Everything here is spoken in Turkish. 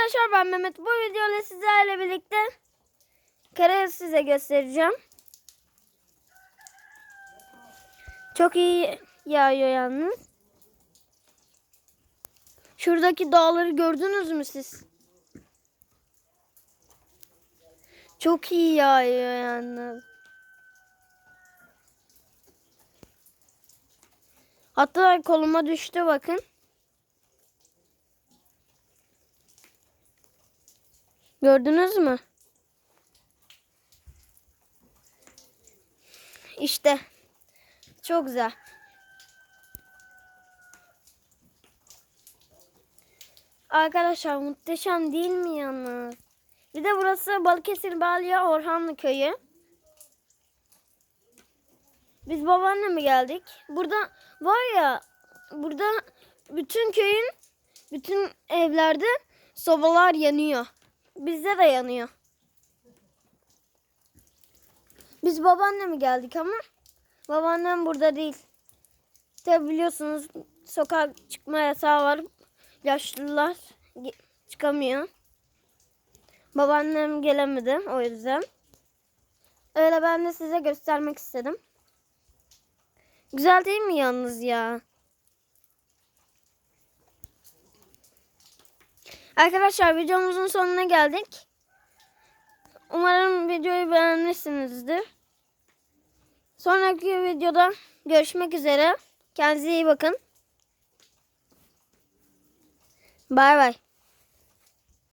arkadaşlar ben Mehmet. Bu videoda sizlerle birlikte karayı size göstereceğim. Çok iyi yağıyor yalnız. Şuradaki dağları gördünüz mü siz? Çok iyi yağıyor yalnız. Hatta koluma düştü bakın. Gördünüz mü? İşte. Çok güzel. Arkadaşlar muhteşem değil mi yalnız? Bir de burası Balıkesir Balya Orhanlı köyü. Biz babaanneme geldik. Burada var ya burada bütün köyün bütün evlerde sobalar yanıyor. Bizde de yanıyor. Biz babaanneme geldik ama babaannem burada değil. Tabi biliyorsunuz sokağa çıkma yasağı var. Yaşlılar çıkamıyor. Babaannem gelemedi o yüzden. Öyle ben de size göstermek istedim. Güzel değil mi yalnız ya? Arkadaşlar videomuzun sonuna geldik. Umarım videoyu beğenmişsinizdir. Sonraki videoda görüşmek üzere. Kendinize iyi bakın. Bay bay.